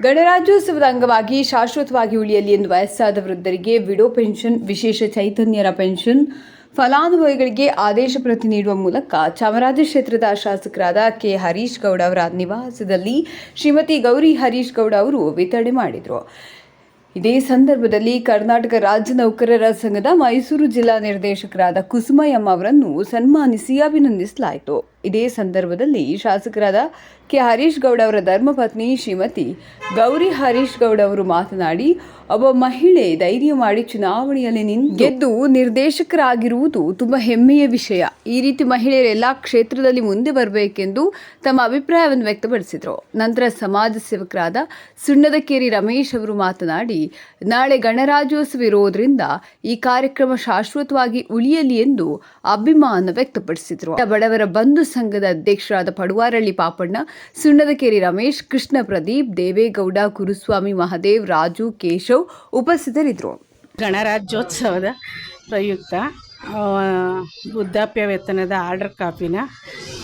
ಗಣರಾಜ್ಯೋತ್ಸವದ ಅಂಗವಾಗಿ ಶಾಶ್ವತವಾಗಿ ಉಳಿಯಲಿ ಎಂದು ವಯಸ್ಸಾದ ವೃದ್ಧರಿಗೆ ವಿಡೋ ಪೆನ್ಷನ್, ವಿಶೇಷ ಚೈತನ್ಯರ ಪೆನ್ಷನ್, ಫಲಾನುಭವಿಗಳಿಗೆ ಆದೇಶ ಪ್ರತಿ ನೀಡುವ ಮೂಲಕ ಚಾಮರಾಜ ಕ್ಷೇತ್ರದ ಶಾಸಕರಾದ ಕೆ. ಹರೀಶ್ ಗೌಡ ಅವರ ನಿವಾಸದಲ್ಲಿ ಶ್ರೀಮತಿ ಗೌರಿ ಹರೀಶ್ ಗೌಡ ಅವರು ವಿತರಣೆ ಮಾಡಿದರು. ಇದೇ ಸಂದರ್ಭದಲ್ಲಿ ಕರ್ನಾಟಕ ರಾಜ್ಯ ನೌಕರರ ಸಂಘದ ಮೈಸೂರು ಜಿಲ್ಲಾ ನಿರ್ದೇಶಕರಾದ ಕುಸುಮಯ್ಯಮ್ಮ ಅವರನ್ನು ಸನ್ಮಾನಿಸಿ ಅಭಿನಂದಿಸಲಾಯಿತು. ಇದೇ ಸಂದರ್ಭದಲ್ಲಿ ಶಾಸಕರಾದ ಕೆ ಹರೀಶ್ ಗೌಡ ಅವರ ಧರ್ಮಪತ್ನಿ ಶ್ರೀಮತಿ ಗೌರಿ ಹರೀಶ್ ಗೌಡ ಅವರು ಮಾತನಾಡಿ, ಒಬ್ಬ ಮಹಿಳೆ ಧೈರ್ಯ ಮಾಡಿ ಚುನಾವಣೆಯಲ್ಲಿ ನಿಂತು ಗೆದ್ದು ನಿರ್ದೇಶಕರಾಗಿರುವುದು ತುಂಬ ಹೆಮ್ಮೆಯ ವಿಷಯ. ಈ ರೀತಿ ಮಹಿಳೆಯರು ಎಲ್ಲ ಕ್ಷೇತ್ರದಲ್ಲಿ ಮುಂದೆ ಬರಬೇಕೆಂದು ತಮ್ಮ ಅಭಿಪ್ರಾಯವನ್ನು ವ್ಯಕ್ತಪಡಿಸಿದರು. ನಂತರ ಸಮಾಜ ಸೇವಕರಾದ ಸುಣ್ಣದಕೇರಿ ರಮೇಶ್ ಅವರು ಮಾತನಾಡಿ, ನಾಳೆ ಗಣರಾಜ್ಯೋತ್ಸವ ಇರೋದ್ರಿಂದ ಈ ಕಾರ್ಯಕ್ರಮ ಶಾಶ್ವತವಾಗಿ ಉಳಿಯಲಿ ಎಂದು ಅಭಿಮಾನ ವ್ಯಕ್ತಪಡಿಸಿದರು. ಬಡವರ ಬಂಧು ಸಂಘದ ಅಧ್ಯಕ್ಷರಾದ ಪಡುವಾರಳ್ಳಿ ಪಾಪಣ್ಣ, ಸುಣ್ಣದಕೇರಿ ರಮೇಶ್, ಕೃಷ್ಣ ಪ್ರದೀಪ್, ದೇವೇಗೌಡ ಕುರುಸ್ವಾಮಿ ಮಹದೇವ್, ರಾಜು, ಕೇಶವ್ ಉಪಸ್ಥಿತರಿದ್ದರು. ಗಣರಾಜ್ಯೋತ್ಸವದ ಪ್ರಯುಕ್ತ ವೃದ್ಧಾಪ್ಯ ವೇತನದ ಆರ್ಡರ್ ಕಾಪಿನ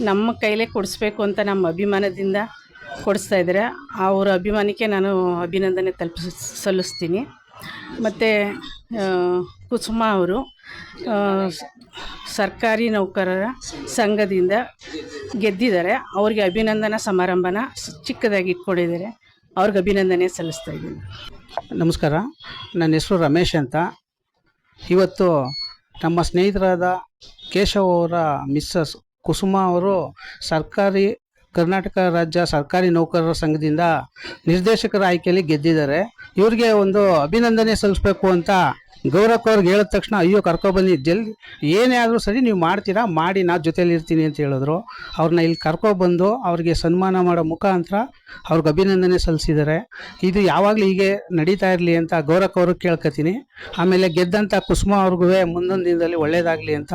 ನಮ್ಮ ಕೈಲೇ ಕೊಡಿಸ್ಬೇಕು ಅಂತ ನಮ್ಮ ಅಭಿಮಾನದಿಂದ ಕೊಡಿಸ್ತಾ ಇದ್ದಾರೆ. ಅವರ ಅಭಿಮಾನಕ್ಕೆ ನಾನು ಅಭಿನಂದನೆ ತಲುಪಿಸ್, ಸಲ್ಲಿಸ್ತೀನಿ. ಮತ್ತು ಕುಸುಮ ಅವರು ಸರ್ಕಾರಿ ನೌಕರರ ಸಂಘದಿಂದ ಗೆದ್ದಿದ್ದಾರೆ. ಅವ್ರಿಗೆ ಅಭಿನಂದನಾ ಸಮಾರಂಭನ ಚಿಕ್ಕದಾಗಿ ಇಟ್ಕೊಂಡಿದ್ದಾರೆ ಅವ್ರಿಗೆ ಅಭಿನಂದನೆ ಸಲ್ಲಿಸ್ತಾ ಇದ್ದೀನಿ. ನಮಸ್ಕಾರ. ನನ್ನ ಹೆಸರು ರಮೇಶ್ ಅಂತ. ಇವತ್ತು ನಮ್ಮ ಸ್ನೇಹಿತರಾದ ಕೇಶವ್ ಅವರ ಮಿಸ್ಸಸ್ ಕುಸುಮ ಅವರು ಸರ್ಕಾರಿ ಕರ್ನಾಟಕ ರಾಜ್ಯ ಸರ್ಕಾರಿ ನೌಕರರ ಸಂಘದಿಂದ ನಿರ್ದೇಶಕರ ಆಯ್ಕೆಯಲ್ಲಿ ಗೆದ್ದಿದ್ದಾರೆ. ಇವ್ರಿಗೆ ಒಂದು ಅಭಿನಂದನೆ ಸಲ್ಲಿಸ್ಬೇಕು ಅಂತ ಗೌರವ್ ಅವ್ರಿಗೆ ಹೇಳಿದ ತಕ್ಷಣ, ಅಯ್ಯೋ ಕರ್ಕೊಬನ್ನಿ ಜಲ್ ಏನೇ ಆದರೂ ಸರಿ ನೀವು ಮಾಡ್ತೀರಾ, ಮಾಡಿ ನಾ ಜೊತೆಯಲ್ಲಿ ಇರ್ತೀನಿ ಅಂತ ಹೇಳಿದ್ರು. ಅವ್ರನ್ನ ಇಲ್ಲಿ ಕರ್ಕೊಬಂದು ಅವ್ರಿಗೆ ಸನ್ಮಾನ ಮಾಡೋ ಮುಖಾಂತರ ಅವ್ರಿಗೆ ಅಭಿನಂದನೆ ಸಲ್ಲಿಸಿದ್ದಾರೆ. ಇದು ಯಾವಾಗಲೂ ಹೀಗೆ ನಡೀತಾ ಇರಲಿ ಅಂತ ಗೌರವ್ ಅವರು ಕೇಳ್ಕೊತೀನಿ. ಆಮೇಲೆ ಗೆದ್ದಂಥ ಕುಸುಮ ಅವ್ರಿಗೂ ಮುಂದೊಂದು ದಿನದಲ್ಲಿ ಒಳ್ಳೆಯದಾಗಲಿ ಅಂತ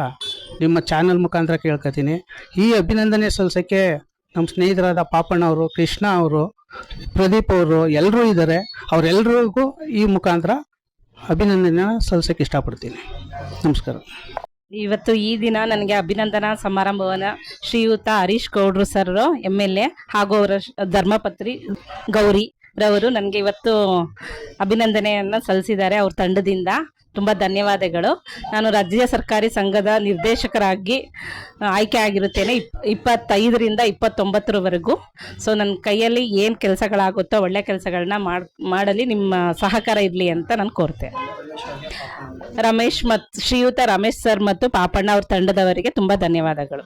ನಿಮ್ಮ ಚಾನಲ್ ಮುಖಾಂತರ ಕೇಳ್ಕೊತೀನಿ. ಈ ಅಭಿನಂದನೆ ಸಲ್ಲಿಸೋಕ್ಕೆ ನಮ್ಮ ಸ್ನೇಹಿತರಾದ ಪಾಪಣ್ಣ ಅವರು, ಕೃಷ್ಣ ಅವರು, ಪ್ರದೀಪ್ ಅವರು ಎಲ್ಲರೂ ಇದ್ದಾರೆ ಅವರೆಲ್ಲರಿಗೂ ಈ ಮುಖಾಂತರ ಅಭಿನಂದನೆ ಸಲ್ಲಿಸೋಕ್ಕೆ ಇಷ್ಟಪಡ್ತೀನಿ. ನಮಸ್ಕಾರ. ಇವತ್ತು ಈ ದಿನ ನನಗೆ ಅಭಿನಂದನಾ ಸಮಾರಂಭವನ್ನು ಶ್ರೀಯುತ ಹರೀಶ್ ಗೌಡ್ರು ಸರ್ ಎಂ ಎಲ್ ಎ ಹಾಗೂ ಅವರ ಧರ್ಮಪತ್ರಿ ಗೌರಿ ರವರು ನನಗೆ ಇವತ್ತು ಅಭಿನಂದನೆಯನ್ನು ಸಲ್ಲಿಸಿದ್ದಾರೆ ಅವ್ರ ತಂಡದಿಂದ ತುಂಬ ಧನ್ಯವಾದಗಳು. ನಾನು ರಾಜ್ಯ ಸರ್ಕಾರಿ ಸಂಘದ ನಿರ್ದೇಶಕರಾಗಿ ಆಯ್ಕೆ ಆಗಿರುತ್ತೇನೆ ಇಪ್, ಇಪ್ಪತ್ತೈದರಿಂದ ಇಪ್ಪತ್ತೊಂಬತ್ತರವರೆಗೂ. ಸೊ ನನ್ನ ಕೈಯಲ್ಲಿ ಏನು ಕೆಲಸಗಳಾಗುತ್ತೋ ಒಳ್ಳೆ ಕೆಲಸಗಳನ್ನ ಮಾಡಿ, ಮಾಡಲಿ, ನಿಮ್ಮ ಸಹಕಾರ ಇರಲಿ ಅಂತ ನಾನು ಕೋರ್ತೇನೆ. ರಮೇಶ್ ಮತ್ತು ಶ್ರೀಯುತ ರಮೇಶ್ ಸರ್ ಮತ್ತು ಪಾಪಣ್ಣ ಅವ್ರ ತಂಡದವರಿಗೆ ತುಂಬ ಧನ್ಯವಾದಗಳು.